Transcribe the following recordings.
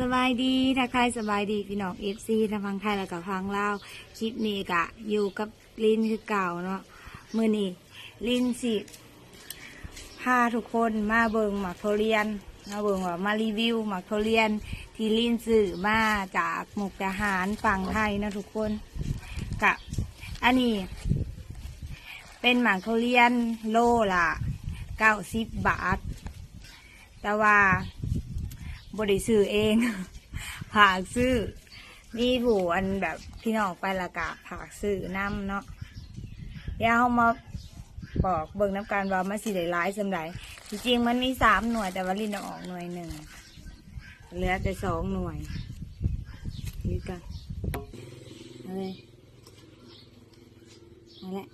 สบายดีถ้าใครสบายดีพี่น้องเอฟซีทางฟังไทยแล้วก็ฟังลาวคลิปนี้กะ อยู่กับลินคือเก่าเนาะมือนี้ลินสิพาทุกคนมาเบิงหมักทุเรียน มาเบิงว่ามารีวิวหมักทุเรียน ที่ลินซื้อมาจากหมุกดาหารฝั่งไทยนะทุกคนกะอันนี้ เป็นหมากทุเรียนโลละเก้าสิบบาท แต่ว่า บริซื้อเองผากซื้อมีผู้อันแบบพี่น้องไปละกะผากซื้อน้ำเนาะเดี๋ยวเขามาบอกเบิ่งน้ำกันว่ามันสิได้ร้ายสำไรจริงๆมันมีสามหน่วยแต่ว่าลินเอาออกหน่วยหนึ่งเหลือแต่สองหน่วยนี่กันเอาเลยนั่นแหละ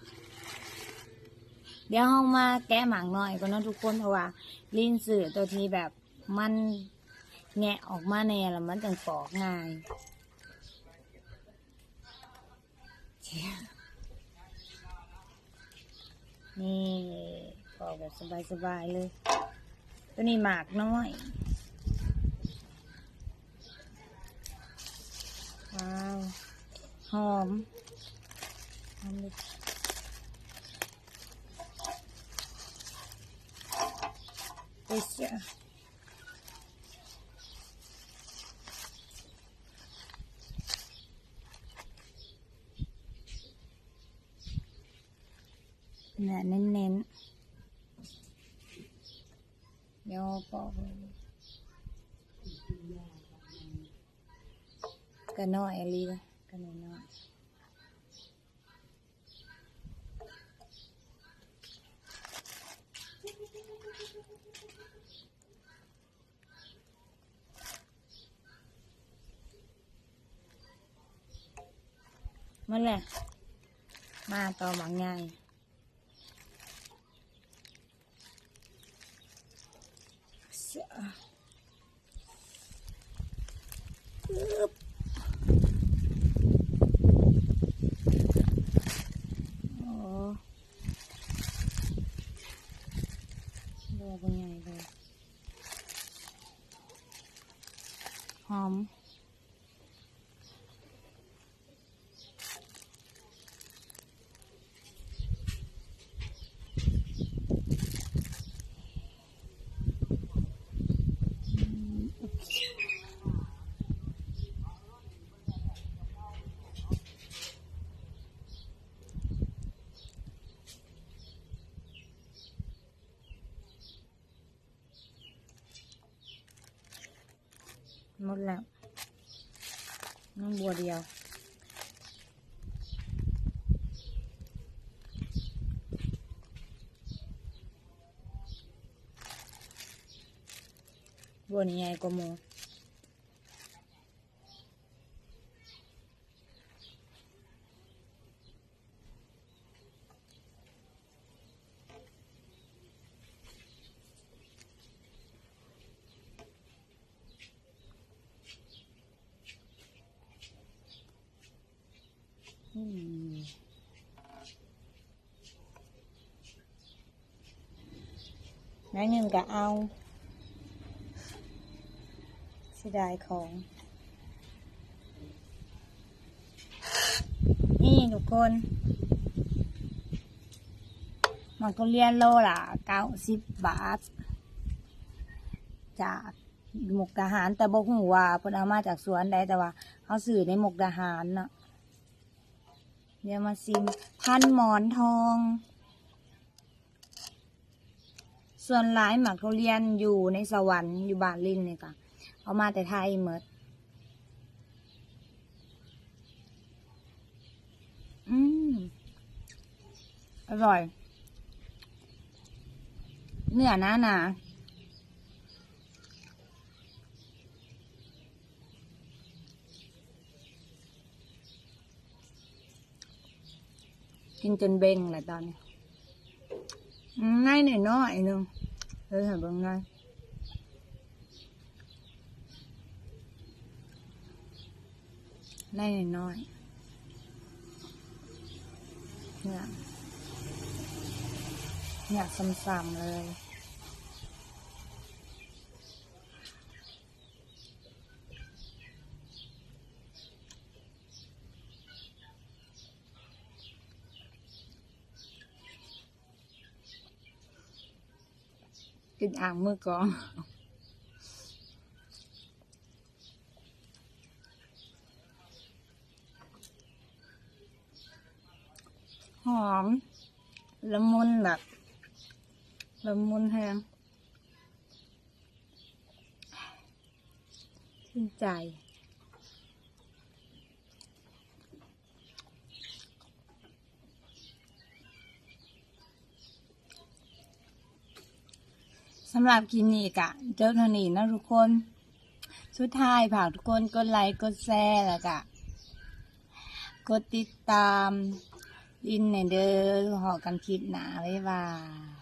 เดี๋ยวเรามาแกะหมากหน่อยก่อนนาะทุกคนเพราะว่าลินสื่อตัวที่แบบมัน แงะออกมาแน่แล้วมันจังปอกง่ายนี่ปอกแบบสบายๆเลย ตัวนี้หมากน้อยว้าวหอมหอมเลย เนี่ยเน้นๆ เดี๋ยวปอกกระน้อยลีกัะน้อยน้อยมันแหละมาต่อหมังไง สียอึ๊บโอ้ดอกเป็นไงเลยหอม หมดแล้วน้ำบัวเดียวบัวนี้ใหญ่กว่าหมู น้อยหนึ่งก็เอาเสียดายของ นี่ทุกคนมันก็เรียนโลละเก้าสิบบาท จากหมกทหารแต่บอกหูว่าเพนเอามาจากสวนใดแต่ว่าเขาสื่อในหมกทหารเนาะ เดี๋ยวมาซิมพันหมอนทอง ส่วนหลายหมักทุเรียนอยู่ในสวรรค์อยู่บ้านลินเนี่ยค่ะเอามาแต่ไทยเมดอืมอร่อย เนื้อหนาหนา กินจนเบ่งแหละตอนนี้อืมง่ายหน่อยน้อยๆหนึงเฮ้ยเห็นบ้างไงได้น้อยๆเนี่ยเนี่ยซ้ำๆเลย กินอ่างมือก่อนหอม ละมุนแบบ ละมุนแฮงชื่นใจ สำหรับคลินิกะเจ้าหนี้นะทุกคน สุดท้ายฝากทุกคนกดไลค์กดแชร์แล้วกะกดติดตามอินในเด้อหอกันคลิปหนาบ๊ายบาย